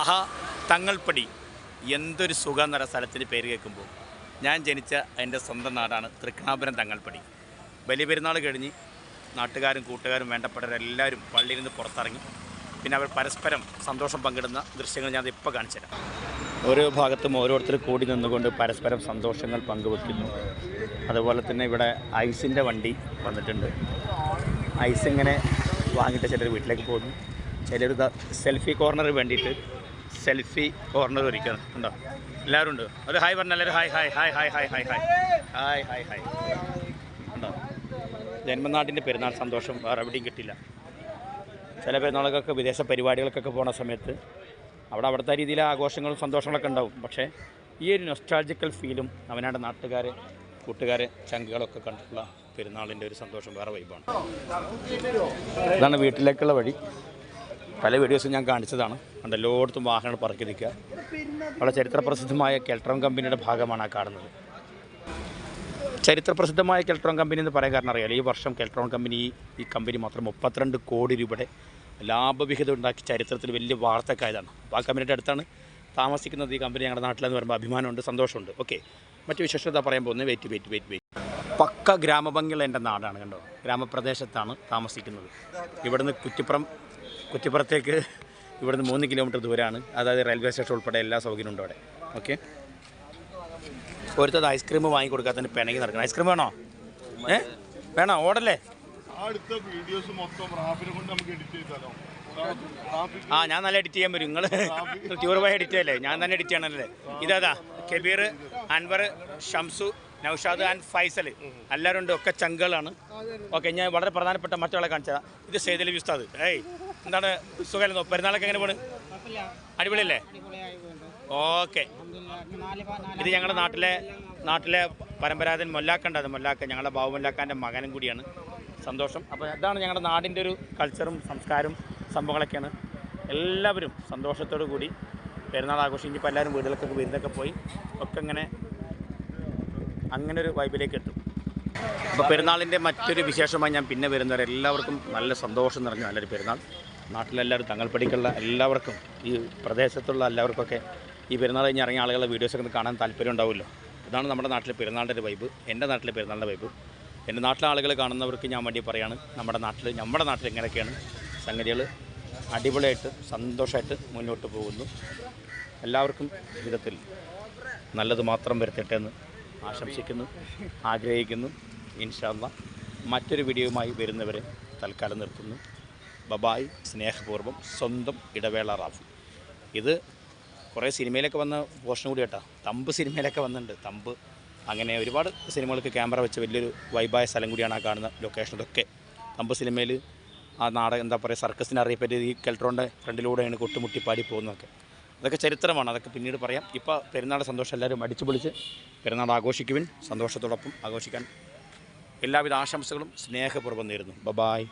ആഹാ തങ്ങൾപ്പടി. എന്തൊരു സുഖം എന്ന സ്ഥലത്തിന് പേര് കേൾക്കുമ്പോൾ ഞാൻ ജനിച്ച എന്റെ സ്വന്തം നാടാണ് തൃക്കണാപുരം തങ്ങൾപ്പടി. ബലിപെരുന്നാൾ കഴിഞ്ഞ് നാട്ടുകാരും കൂട്ടുകാരും വേണ്ടപ്പെട്ടവരെല്ലാവരും പള്ളിയിൽ നിന്ന് പുറത്തിറങ്ങി. പിന്നെ അവർ പരസ്പരം സന്തോഷം പങ്കിടുന്ന ദൃശ്യങ്ങൾ ഞാൻ ഇപ്പോൾ കാണിച്ചുതരാം ഓരോ ഭാഗത്തും ഓരോരുത്തർ കൂടി നിന്നുകൊണ്ട് പരസ്പരം സന്തോഷങ്ങൾ പങ്കുവെക്കുന്നു. അതുപോലെ തന്നെ ഇവിടെ ഐസിന്റെ വണ്ടി വന്നിട്ടുണ്ട്. ഐസ് ഇങ്ങനെ വാങ്ങിയിട്ട് ചിലർ വീട്ടിലേക്ക് പോകുന്നു. ചിലർ സെൽഫി കോർണർ വേണ്ടിയിട്ട് സെൽഫി കോർണർ ഒരുക്കണം. ഉണ്ടോ എല്ലാവരും ഉണ്ട്? ഒരു ഹായ് പറഞ്ഞ എല്ലാവരും hi hi hi hi hi hi hi. Hi hi hi. ഉണ്ടോ ജന്മനാട്ടിന്റെ പെരുന്നാൾ സന്തോഷം വേറെ എവിടെയും കിട്ടില്ല. ചില പെരുന്നാളുകൾക്ക് വിദേശ പരിപാടികൾക്കൊക്കെ പോണ സമയത്ത് അവിടെ അവിടുത്തെ രീതിയിലെ ആഘോഷങ്ങളും സന്തോഷങ്ങളൊക്കെ ഉണ്ടാവും. പക്ഷേ ഈ ഒരു നൊസ്റ്റാൾജിക്കൽ ഫീലും അവനാട് നാട്ടുകാരെ കൂട്ടുകാരെ ചങ്കുകളൊക്കെ കണ്ടിട്ടുള്ള പെരുന്നാളിന്റെ ഒരു സന്തോഷം വേറെ വൈബാണ് ഇതാണ് വീട്ടിലേക്കുള്ള വഴി. പല വീഡിയോസും ഞാൻ കാണിച്ചതാണ്. കണ്ട് എല്ലായിടത്തും വാഹനങ്ങൾ പറക്കി നിൽക്കുക. അവിടെ ചരിത്രപ്രസിദ്ധമായ കെൽട്രോൺ കമ്പനിയുടെ ഭാഗമാണ് ആ കാണുന്നത്. ചരിത്രപ്രസിദ്ധമായ കെൽട്രോൺ കമ്പനി എന്ന് പറയാൻ കാരണം അറിയാലോ ഈ വർഷം കെൽട്രോൺ കമ്പനി ഈ കമ്പനി മാത്രം മുപ്പത്തിരണ്ട് കോടി രൂപയുടെ ലാഭവിഹിതം ഉണ്ടാക്കി ചരിത്രത്തിൽ വലിയ വാർത്തക്കായതാണ്. അപ്പോൾ ആ കമ്പനിയുടെ അടുത്താണ് താമസിക്കുന്നത് ഈ കമ്പനി ഞങ്ങളുടെ നാട്ടിലെന്ന് പറയുമ്പോൾ അഭിമാനമുണ്ട് സന്തോഷമുണ്ട്. ഓക്കെ മറ്റു വിശേഷത പറയാൻ പോകുന്നത്? വെയിറ്റ് വെയിറ്റ് വെയിറ്റ് വെയിറ്റ് പക്ക ഗ്രാമഭംഗിയുള്ള എന്റെ നാടാണ് കണ്ടോ? ഗ്രാമപ്രദേശത്താണ് താമസിക്കുന്നത്. ഇവിടുന്ന് കുറ്റിപ്പുറം കുറ്റിപ്പുറത്തേക്ക് ഇവിടുന്ന് മൂന്ന് കിലോമീറ്റർ ദൂരമാണ് അതായത് റെയിൽവേ സ്റ്റേഷൻ ഉൾപ്പെടെ എല്ലാ സൗകര്യവും ഉണ്ട് അവിടെ. ഓക്കെ ഒരുത്തത് ഐസ്ക്രീം വാങ്ങി കൊടുക്കാത്തതിന് പിണങ്ങി നടക്കണം. ഐസ്ക്രീം വേണോ? ഏ? വേണോ? ഓടല്ലേ? ആ ഞാൻ നല്ല എഡിറ്റ് ചെയ്യാൻ വരും. നിങ്ങൾ ടൂർ പോയി എഡിറ്റ് ചെയ്യല്ലേ? ഞാൻ തന്നെ എഡിറ്റ് ചെയ്യണല്ലേ? ഇതാ കബീർ അൻവർ ഷംസു നൌഷാദ് ആൻഡ് ഫൈസൽ. എല്ലാവരും ഉണ്ട്. ഒക്കെ ചങ്കുകളാണ്. ഓക്കെ ഞാൻ വളരെ പ്രധാനപ്പെട്ട മറ്റൊരാളെ കാണിച്ചതാണ് ഇത് സെയ്തലി ഉസ്താദ്. ഏയ്. എന്താണ് സുഖമല്ലോ പെരുന്നാളൊക്കെ എങ്ങനെ പോണ്? അടിപൊളിയല്ലേ? ഓക്കെ. ഇത് ഞങ്ങളുടെ നാട്ടിലെ നാട്ടിലെ പരമ്പരാഗതൻ മൊല്ലാക്കണ്ടത് മൊല്ലാക്ക. ഞങ്ങളുടെ ബാബു മൊല്ലാക്കാന്റെ മകനും കൂടിയാണ്. സന്തോഷം. അപ്പോൾ ഇതാണ് ഞങ്ങളുടെ നാടിന്റെ ഒരു കൾച്ചറും സംസ്കാരവും സംഭവങ്ങളൊക്കെയാണ്. എല്ലാവരും സന്തോഷത്തോടു കൂടി പെരുന്നാൾ ആഘോഷിച്ച് ഇപ്പോൾ എല്ലാവരും വീടുകൾക്കൊക്കെ വിരുന്നൊക്കെ പോയി ഒക്കെ ഇങ്ങനെ അങ്ങനെ ഒരു വൈബിലേക്ക് എത്തും. അപ്പോൾ പെരുന്നാളിന്റെ മറ്റൊരു വിശേഷമായി ഞാൻ പിന്നെ വരുന്നവരെ എല്ലാവർക്കും നല്ല സന്തോഷം നിറഞ്ഞ നല്ലൊരു പെരുന്നാൾ. നാട്ടിലെല്ലാവരും തങ്ങൾപ്പടിക്കുള്ള എല്ലാവർക്കും ഈ പ്രദേശത്തുള്ള എല്ലാവർക്കൊക്കെ ഈ പെരുന്നാൾ കഴിഞ്ഞ് ഇറങ്ങിയ ആളുകളുടെ വീഡിയോസൊക്കെ ഒന്ന് കാണാൻ താല്പര്യം ഉണ്ടാവുമല്ലോ. ഇതാണ് നമ്മുടെ നാട്ടിലെ പെരുന്നാളിന്റെ വൈബ് എന്റെ നാട്ടിലെ പെരുന്നാളിന്റെ വൈബ് എന്റെ നാട്ടിലെ ആളുകൾ കാണുന്നവർക്ക് ഞാൻ വേണ്ടി പറയാണ് നമ്മുടെ നാട്ടിൽ നമ്മുടെ നാട്ടിൽ എങ്ങനെയൊക്കെയാണ് സംഗതികൾ അടിപൊളിയായിട്ട് സന്തോഷമായിട്ട് മുന്നോട്ട് പോകുന്നു. എല്ലാവർക്കും ജീവിതത്തിൽ നല്ലത് മാത്രം വരുത്തട്ടെ എന്ന് ആശംസിക്കുന്നു ആഗ്രഹിക്കുന്നു. ഇൻഷാല്ല മറ്റൊരു വീഡിയോയുമായി വരുന്നവരെ തൽക്കാലം നിർത്തുന്നു. ബബായ് സ്നേഹപൂർവം സ്വന്തം ഇടവേള റാഫി. ഇത് കുറേ സിനിമയിലൊക്കെ വന്ന പോർഷൻ കൂടി കേട്ടോ. തമ്പ് സിനിമയിലൊക്കെ വന്നിട്ടുണ്ട്. തമ്പ് അങ്ങനെ ഒരുപാട് സിനിമകൾക്ക് ക്യാമറ വെച്ച് വലിയൊരു വൈബായ സ്ഥലം കൂടിയാണ് ആ കാണുന്ന ലൊക്കേഷനിലൊക്കെ തമ്പ് സിനിമയിൽ ആ നാടകം എന്താ പറയുക സർക്കസിനെ അറിയപ്പെട്ട ഈ കെൽട്രോണിന്റെ ഫ്രണ്ടിലൂടെയാണ് കൊട്ടുമുട്ടി പാടി പോകുന്നതൊക്കെ. അതൊക്കെ ചരിത്രമാണ്. അതൊക്കെ പിന്നീട് പറയാം. ഇപ്പോൾ പെരുന്നാൾ സന്തോഷം എല്ലാവരും അടിച്ചു പൊളിച്ച് പെരുന്നാൾ ആഘോഷിക്കുവിൻ. സന്തോഷത്തോടൊപ്പം ആഘോഷിക്കാൻ എല്ലാവിധ ആശംസകളും സ്നേഹപൂർവം നേരുന്നു. ബബായ്.